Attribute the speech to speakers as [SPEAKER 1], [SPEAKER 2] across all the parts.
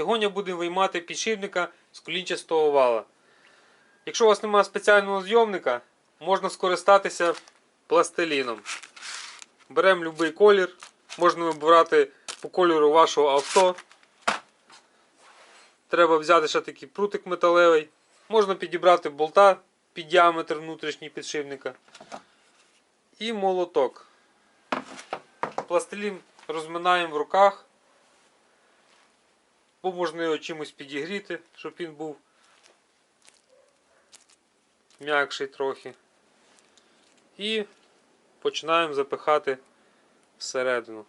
[SPEAKER 1] Сьогодні будемо виймати підшипника з колінчастого вала. Якщо у вас немає спеціального зйомника, можна скористатися пластиліном. Беремо будь-який колір, можна вибирати по кольору вашого авто. Треба взяти ще такий прутик металевий. Можна підібрати болта під діаметр внутрішній підшипника. І молоток. Пластилін розминаємо в руках. Бо можна його чимось підігріти, щоб він був м'якший трохи. І починаємо запихати всередину.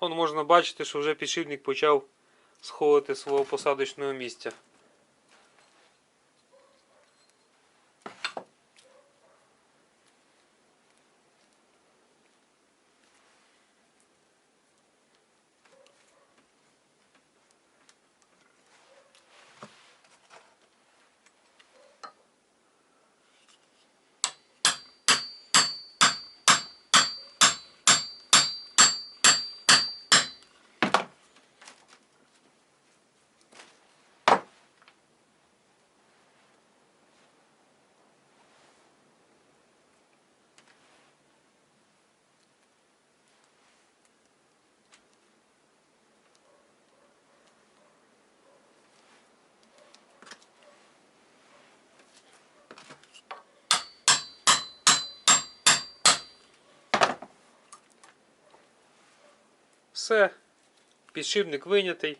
[SPEAKER 1] Вон можна бачити, що вже підшипник почав сходити свого посадочного місця. Все, підшипник винятий.